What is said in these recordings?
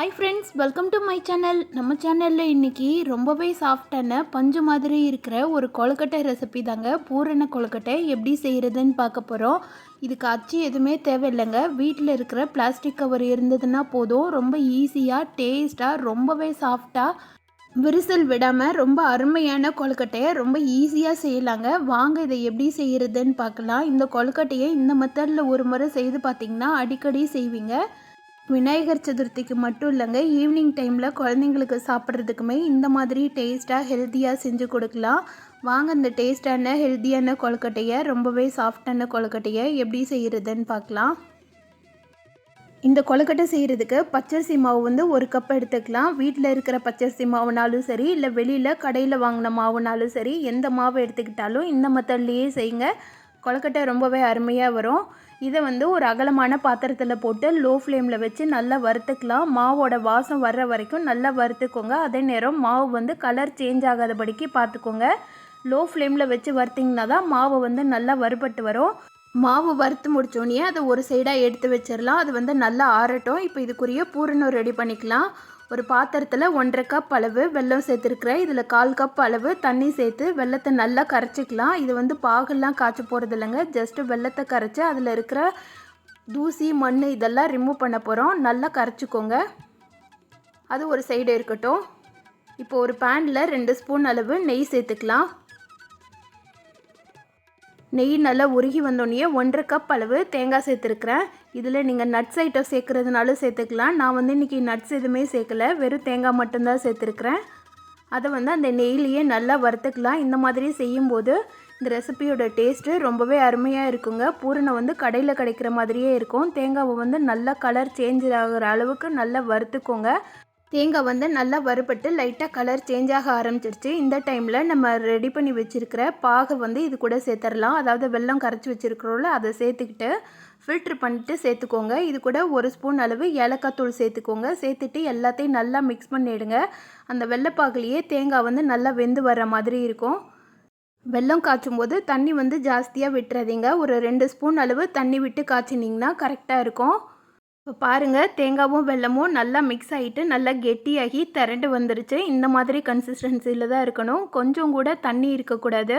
Hi friends welcome to my channel நம்ம சேனலில் இன்றைக்கி ரொம்பவே சாஃப்டான பஞ்சு மாதிரி இருக்கிற ஒரு கொழுக்கட்டை ரெசிபி தாங்க. பூரண கொழுக்கட்டை எப்படி செய்கிறதுன்னு பார்க்க போகிறோம் இதுக்கு அச்சு எதுவுமே தேவையில்லைங்க. வீட்டில் இருக்கிற பிளாஸ்டிக் கவர் இருந்ததுன்னா போதும். ரொம்ப ஈஸியாக டேஸ்ட்டாக ரொம்பவே சாஃப்டாக விரிசல் விடாமல் ரொம்ப அருமையான கொழுக்கட்டையை ரொம்ப ஈஸியாக செய்யலாங்க. வாங்க இதை எப்படி செய்கிறதுன்னு பார்க்கலாம். இந்த கொழுக்கட்டையை இந்த மெத்தடில் ஒரு முறை செய்து பார்த்திங்கன்னா அடிக்கடி செய்வீங்க. விநாயகர் சதுர்த்திக்கு மட்டும் இல்லைங்க ஈவினிங் டைமில் குழந்தைங்களுக்கு சாப்பிட்றதுக்குமே இந்த மாதிரி டேஸ்ட்டாக ஹெல்த்தியாக செஞ்சு கொடுக்கலாம். வாங்க இந்த டேஸ்டான ஹெல்த்தியான கொழுக்கட்டையை ரொம்பவே சாஃப்டான கொழுக்கட்டையை எப்படி செய்கிறதுன்னு பார்க்கலாம். இந்த கொழுக்கட்டை செய்கிறதுக்கு பச்சரிசி மாவு வந்து ஒரு கப் எடுத்துக்கலாம். வீட்டில் இருக்கிற பச்சரிசி மாவுனாலும் சரி இல்லை வெளியில் கடையில் வாங்கின மாவுனாலும் சரி எந்த மாவு எடுத்துக்கிட்டாலும் இந்த மெத்தட்லேயே செய்யுங்க. கொழுக்கட்டை ரொம்பவே அருமையாக வரும். இதை வந்து ஒரு அகலமான பாத்திரத்தில் போட்டு லோ ஃப்ளேமில் வச்சு நல்லா வறுத்துக்கலாம். மாவோட வாசம் வர்ற வரைக்கும் நல்லா வறுத்துக்கோங்க. அதே நேரம் மாவு வந்து கலர் சேஞ்ச் ஆகாதபடிக்கு பார்த்துக்கோங்க லோ ஃப்ளேமில் வச்சு வறுத்திங்கன்னா தான் மாவு வந்து நல்லா வறுபட்டு வரும். மாவு வறுத்து முடிச்சோடனே அதை ஒரு சைடாக எடுத்து வச்சிடலாம் அது வந்து நல்லா ஆறட்டும். இப்போ இதுக்குரிய பூரணம் ரெடி பண்ணிக்கலாம். ஒரு பாத்திரத்தில் ஒன்றரை கப் அளவு வெல்லம் சேர்த்துருக்குறேன். இதில் கால் கப் அளவு தண்ணி சேர்த்து வெள்ளத்தை நல்லா கரைச்சிக்கலாம். இது வந்து பாகெல்லாம் காய்ச்ச போகிறது இல்லைங்க. ஜஸ்ட்டு வெள்ளத்தை கரைச்சி அதில் இருக்கிற தூசி மண் இதெல்லாம் ரிமூவ் பண்ண போகிறோம் நல்லா கரைச்சிக்கோங்க. அது ஒரு சைடு இருக்கட்டும். இப்போ ஒரு பேனில் ரெண்டு ஸ்பூன் அளவு நெய் சேர்த்துக்கலாம். நெய் நல்லா உருகி வந்தோடனே ஒன்றரை கப் அளவு தேங்காய் சேர்த்துருக்குறேன். இதில் நீங்கள் நட்ஸ் ஐட்டம் சேர்க்குறதுனாலும் சேர்த்துக்கலாம். நான் வந்து இன்றைக்கி நட்ஸ் எதுவுமே சேர்க்கல. வெறும் தேங்காய் மட்டும்தான் சேர்த்துருக்குறேன். அதை வந்து அந்த நெய்லேயே நல்லா வறுத்துக்கலாம். இந்த மாதிரி செய்யும்போது இந்த ரெசிபியோட டேஸ்ட்டு ரொம்பவே அருமையாக இருக்குங்க. பூரணை வந்து கடையில் கிடைக்கிற மாதிரியே இருக்கும். தேங்காவை வந்து நல்லா கலர் சேஞ்ச் ஆகிற அளவுக்கு நல்லா வறுத்துக்கோங்க. தேங்காய் வந்து நல்லா வறுபட்டு லைட்டாக கலர் சேஞ்ச் ஆக ஆரம்பிச்சிருச்சு. இந்த டைமில் நம்ம ரெடி பண்ணி வச்சுருக்கிற பாகை வந்து இது கூட சேர்த்துடலாம் அதாவது வெல்லம் கரைச்சி வச்சுருக்கிறோம்ல அதை சேர்த்துக்கிட்டு ஃபில்ட்ரு பண்ணிட்டு சேர்த்துக்கோங்க. இது கூட ஒரு ஸ்பூன் அளவு ஏலக்காய் தூள் சேர்த்துக்கோங்க. சேர்த்துட்டு எல்லாத்தையும் நல்லா மிக்ஸ் பண்ணிவிடுங்க அந்த வெள்ளைப்பாகுலேயே தேங்காய் வந்து நல்லா வெந்து வர்ற மாதிரி இருக்கும். வெல்லம் காய்ச்சும் போது தண்ணி வந்து ஜாஸ்தியாக விட்டுறாதீங்க. ஒரு ரெண்டு ஸ்பூன் அளவு தண்ணி விட்டு காய்ச்சினிங்கன்னா கரெக்டாக இருக்கும். இப்போ பாருங்கள் தேங்காவும் வெல்லமும் நல்லா மிக்ஸ் ஆகிட்டு நல்லா கெட்டியாகி திரண்டு வந்துருச்சு. இந்த மாதிரி கன்சிஸ்டன்சியில் தான் இருக்கணும். கொஞ்சம் கூட தண்ணி இருக்கக்கூடாது.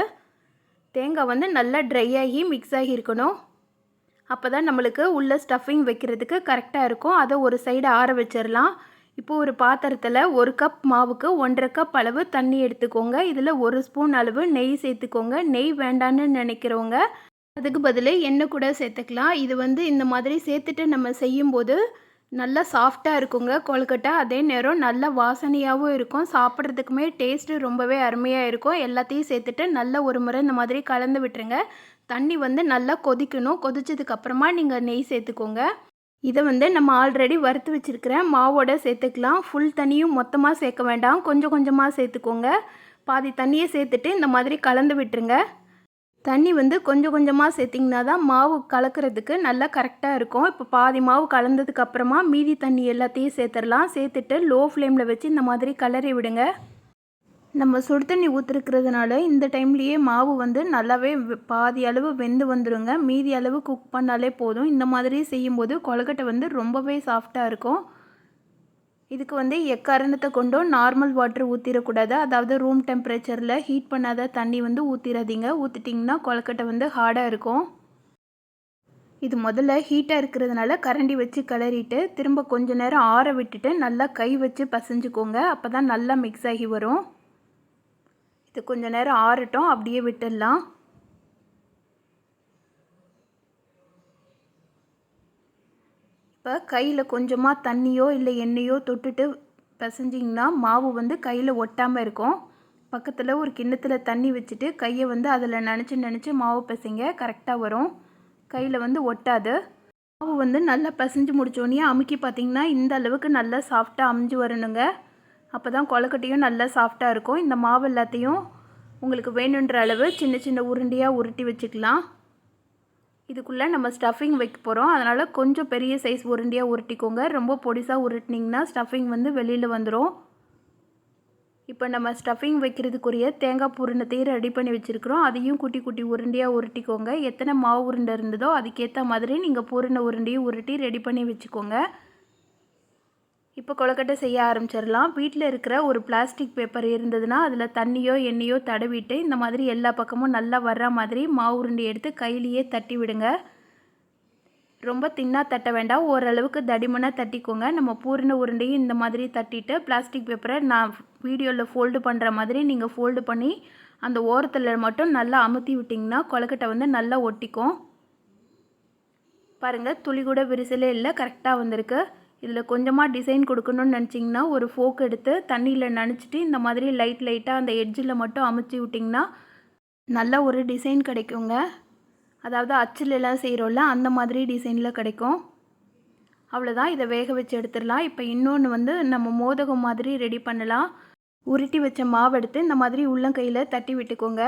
தேங்காய் வந்து நல்லா ட்ரை ஆகி மிக்ஸ் ஆகி இருக்கணும். அப்போ தான் நம்மளுக்கு உள்ள ஸ்டஃபிங் வைக்கிறதுக்கு கரெக்டாக இருக்கும். அதை ஒரு சைடு ஆற வச்சிடலாம் இப்போ ஒரு பாத்திரத்தில் ஒரு கப் மாவுக்கு ஒன்றரை கப் அளவு தண்ணி எடுத்துக்கோங்க. இதில் ஒரு ஸ்பூன் அளவு நெய் சேர்த்துக்கோங்க. நெய் வேண்டான்னு நினைக்கிறவங்க அதுக்கு பதில் எண்ணெய் கூட சேர்த்துக்கலாம். இது வந்து இந்த மாதிரி சேர்த்துட்டு நம்ம செய்யும்போது நல்லா சாஃப்டாக இருக்குங்க கொழுக்கட்டை. அதே நேரம் நல்ல வாசனையாகவும் இருக்கும். சாப்பிட்றதுக்குமே டேஸ்ட்டு ரொம்பவே அருமையாக இருக்கும். எல்லாத்தையும் சேர்த்துட்டு நல்லா ஒரு முறை இந்த மாதிரி கலந்து விட்டுருங்க. தண்ணி வந்து நல்லா கொதிக்கணும். கொதிச்சதுக்கப்புறமா நீங்கள் நெய் சேர்த்துக்கோங்க. இதை வந்து நம்ம ஆல்ரெடி வறுத்து வச்சுருக்கிற மாவோட சேர்த்துக்கலாம். ஃபுல் தண்ணியும் மொத்தமாக சேர்க்க வேண்டாம். கொஞ்சம் கொஞ்சமாக சேர்த்துக்கோங்க. பாதி தண்ணியை சேர்த்துட்டு இந்த மாதிரி கலந்து விட்டுருங்க. தண்ணி வந்து கொஞ்சம் கொஞ்சமாக சேர்த்திங்கன்னா தான் மாவு கலக்கிறதுக்கு நல்லா கரெக்டாக இருக்கும். இப்போ பாதி மாவு கலந்ததுக்கு அப்புறமா மீதி தண்ணி எல்லாத்தையும் சேர்த்துடலாம். சேர்த்துட்டு லோ ஃப்ளேமில் வச்சு இந்த மாதிரி கலரி விடுங்க. நம்ம சுடு தண்ணி ஊற்றிருக்கிறதுனால இந்த டைம்லேயே மாவு வந்து நல்லாவே பாதி அளவு வெந்து வந்துடுங்க மீதி அளவு குக் பண்ணாலே போதும். இந்த மாதிரி செய்யும்போது கொழுக்கட்டை வந்து ரொம்பவே சாஃப்டாக இருக்கும். இதுக்கு வந்து எக்காரணத்தை கொண்டும் நார்மல் வாட்டர் ஊற்றிடக்கூடாது அதாவது ரூம் டெம்பரேச்சரில் ஹீட் பண்ணாத தண்ணி வந்து ஊற்றிடாதீங்க ஊற்றிட்டிங்கன்னா கொழக்கட்டை வந்து ஹார்டாக இருக்கும். இது முதல்ல ஹீட்டாக இருக்கிறதுனால கரண்டி வச்சு கிளறிட்டு திரும்ப கொஞ்ச நேரம் ஆற விட்டுட்டு நல்லா கை வச்சு பசைஞ்சுக்கோங்க. அப்போ தான் நல்லா மிக்ஸ் ஆகி வரும். இது கொஞ்ச நேரம் ஆறட்டும் அப்படியே விட்டுடலாம். இப்போ கையில் கொஞ்சமாக தண்ணியோ இல்லை எண்ணெயோ தொட்டுட்டு பிசைஞ்சிங்கன்னா மாவு வந்து கையில் ஒட்டாமல் இருக்கும். பக்கத்தில் ஒரு கிண்ணத்தில் தண்ணி வச்சுட்டு கையை வந்து அதில் நினச்சி நினச்சி மாவு பிசைங்க கரெக்டாக வரும். கையில் வந்து ஒட்டாது. மாவு வந்து நல்லா பிசைஞ்சு முடித்தோடனே அமுக்கி பார்த்திங்கன்னா இந்த அளவுக்கு நல்லா சாஃப்டாக அமைஞ்சு வரணுங்க. அப்போ தான் கொலக்கட்டையும் நல்லா சாஃப்டாக இருக்கும். இந்த மாவு எல்லாத்தையும் உங்களுக்கு வேணுன்ற அளவு சின்ன சின்ன உருண்டையாக உருட்டி வச்சுக்கலாம். இதுக்குள்ளே நம்ம ஸ்டஃபிங் வைக்க போகிறோம் அதனால் கொஞ்சம் பெரிய சைஸ் உருண்டையாக உருட்டிக்கோங்க. ரொம்ப பொடிசாக உருட்டினிங்கன்னா ஸ்டஃபிங் வந்து வெளியில் வந்துடும் இப்போ நம்ம ஸ்டஃபிங் வைக்கிறதுக்குரிய தேங்காய் பூரணத்தையும் ரெடி பண்ணி வச்சுருக்குறோம். அதையும் குட்டி குட்டி உருண்டையாக உருட்டிக்கோங்க. எத்தனை மாவு உருண்டை இருந்ததோ அதுக்கேற்ற மாதிரி நீங்கள் பூரண உருண்டையும் உருட்டி ரெடி பண்ணி வச்சுக்கோங்க. இப்போ கொழுக்கட்டை செய்ய ஆரம்பிச்சிடலாம். வீட்டில் இருக்கிற ஒரு பிளாஸ்டிக் பேப்பர் இருந்ததுன்னா அதில் தண்ணியோ எண்ணெயோ தடவிட்டு இந்த மாதிரி எல்லா பக்கமும் நல்லா வர்ற மாதிரி மாவு உருண்டி எடுத்து கையிலேயே தட்டி விடுங்க. ரொம்ப தின்னாக தட்ட வேண்டாம். ஓரளவுக்கு தடிமனாக தட்டிக்கோங்க. நம்ம பூரண உருண்டையும் இந்த மாதிரி தட்டிட்டு பிளாஸ்டிக் பேப்பரை நான் வீடியோவில் ஃபோல்டு பண்ணுற மாதிரி நீங்கள் ஃபோல்டு பண்ணி அந்த ஓரத்தில் மட்டும் நல்லா அமுத்தி விட்டிங்கன்னா கொழுக்கட்டை வந்து நல்லா ஒட்டிக்கும். பாருங்கள் துளி கூட விரிசலே இல்லை கரெக்டாக வந்திருக்கு. இதில் கொஞ்சமாக டிசைன் கொடுக்கணும்னு நினச்சிங்கன்னா ஒரு ஃபோக் எடுத்து தண்ணியில் நனைச்சிட்டு இந்த மாதிரி லைட் லைட்டாக அந்த எட்ஜில் மட்டும் அமுச்சு விட்டிங்கன்னா நல்ல ஒரு டிசைன் கிடைக்குங்க. அதாவது அச்சில் எல்லாம் செய்கிறோம்ல அந்த மாதிரி டிசைனில் கிடைக்கும். அவ்வளோதான். இதை வேக வச்சு எடுத்துடலாம். இப்போ இன்னொன்று வந்து நம்ம மோதகம் மாதிரி ரெடி பண்ணலாம். உருட்டி வச்ச மாவு எடுத்து இந்த மாதிரி உள்ளங்கையில் தட்டி விட்டுக்கோங்க.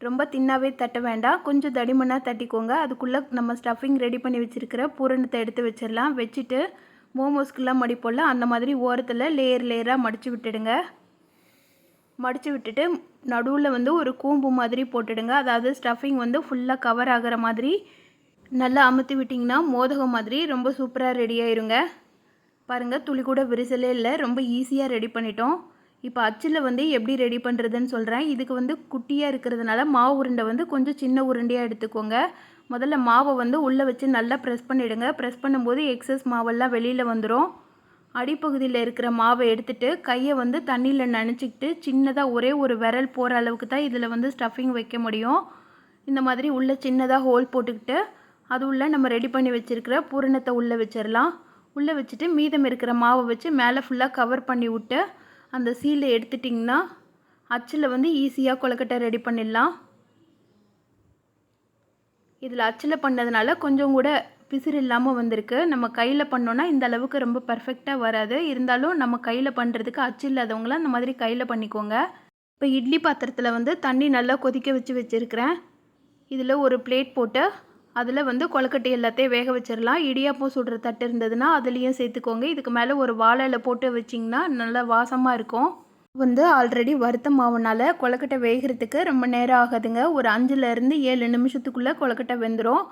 ரொம்ப தின்னாவே தட்ட வேண்டாம். கொஞ்சம் தடிமனாக தட்டிக்கோங்க. அதுக்குள்ளே நம்ம ஸ்டஃபிங் ரெடி பண்ணி வச்சுருக்கிற பூரணத்தை எடுத்து வச்சிடலாம். வச்சுட்டு மோமோஸ்க்கெல்லாம் மடிப்போம்ல அந்த மாதிரி ஓரத்தில் லேயர் லேயராக மடித்து விட்டுடுங்க. மடித்து விட்டுட்டு நடுவில் வந்து ஒரு கூம்பு மாதிரி போட்டுடுங்க. அதாவது ஸ்டஃபிங் வந்து ஃபுல்லாக கவர் ஆகிற மாதிரி நல்லா அமுத்தி விட்டிங்கன்னா மோதகம் மாதிரி ரொம்ப சூப்பராக ரெடி ஆயிருங்க. பாருங்கள் துளி கூட விரிசலே இல்லை ரொம்ப ஈஸியாக ரெடி பண்ணிட்டோம். இப்போ அச்சில் வந்து எப்படி ரெடி பண்ணுறதுன்னு சொல்கிறேன் இதுக்கு வந்து குட்டியாக இருக்கிறதுனால மாவு உருண்டை வந்து கொஞ்சம் சின்ன உருண்டையாக எடுத்துக்கோங்க. முதல்ல மாவை வந்து உள்ளே வச்சு நல்லா ப்ரெஸ் பண்ணிவிடுங்க ப்ரெஸ் பண்ணும்போது எக்ஸஸ் மாவெல்லாம் வெளியில் வந்துடும் அடிப்பகுதியில் இருக்கிற மாவை எடுத்துகிட்டு கையை வந்து தண்ணியில் நனைச்சிக்கிட்டு சின்னதாக ஒரே ஒரு விரல் போகிற அளவுக்கு தான் இதில் வந்து ஸ்டஃபிங் வைக்க முடியும். இந்த மாதிரி உள்ளே சின்னதாக ஹோல் போட்டுக்கிட்டு அது உள்ளே நம்ம ரெடி பண்ணி வச்சுருக்கிற பூரணத்தை உள்ளே வச்சிடலாம் உள்ளே வச்சுட்டு மீதம் இருக்கிற மாவை வச்சு மேலே ஃபுல்லாக கவர் பண்ணி விட்டு அந்த சீலை எடுத்துட்டிங்கன்னா அச்சில் வந்து ஈஸியாக கொழுக்கட்டை ரெடி பண்ணிடலாம். இதில் அச்சில் பண்ணதுனால கொஞ்சம் கூட பிசிறு இல்லாமல் வந்திருக்கு. நம்ம கையில் பண்ணோன்னா இந்த அளவுக்கு ரொம்ப பர்ஃபெக்டாக வராது. இருந்தாலும் நம்ம கையில் பண்ணுறதுக்கு அச்சு இல்லாதவங்களாம் அந்த மாதிரி கையில் பண்ணிக்கோங்க. இப்போ இட்லி பாத்திரத்தில் வந்து தண்ணி நல்லா கொதிக்க வச்சு வச்சுருக்கிறேன். இதில் ஒரு பிளேட் போட்டு அதில் வந்து கொலக்கட்டை எல்லாத்தையும் வேக வச்சிடலாம். இடியாப்பம் சுடுற தட்டு இருந்ததுன்னா அதுலேயும் சேர்த்துக்கோங்க. இதுக்கு மேலே ஒரு வாழை இலை போட்டு வச்சிங்கன்னா நல்லா வாசமாக இருக்கும். வந்து ஆல்ரெடி வறுத்த மாவுனால கொழுக்கட்டை வேகிறதுக்கு ரொம்ப நேரம் ஆகாதுங்க. ஒரு அஞ்சுலேருந்து ஏழு நிமிஷத்துக்குள்ளே கொழுக்கட்டை வெந்துடும்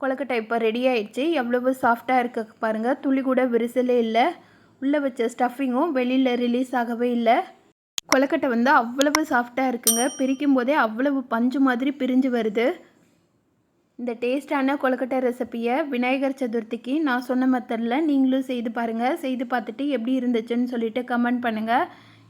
கொழுக்கட்டை இப்போ ரெடி ஆயிடுச்சு. எவ்வளவு சாஃப்டாக இருக்க பாருங்கள் துளி கூட விரிசலே இல்லை. உள்ளே வச்ச ஸ்டஃபிங்கும் வெளியில் ரிலீஸ் ஆகவே இல்லை. கொழுக்கட்டை வந்து அவ்வளவு சாஃப்டாக இருக்குங்க. பிரிக்கும் போதே அவ்வளவு பஞ்சு மாதிரி பிரிஞ்சு வருது. இந்த டேஸ்டான கொழுக்கட்டை ரெசிப்பியை விநாயகர் சதுர்த்திக்கு நான் சொன்ன மெத்தடில் நீங்களும் செய்து பாருங்கள் செய்து பார்த்துட்டு எப்படி இருந்துச்சுன்னு சொல்லிட்டு கமெண்ட் பண்ணுங்கள்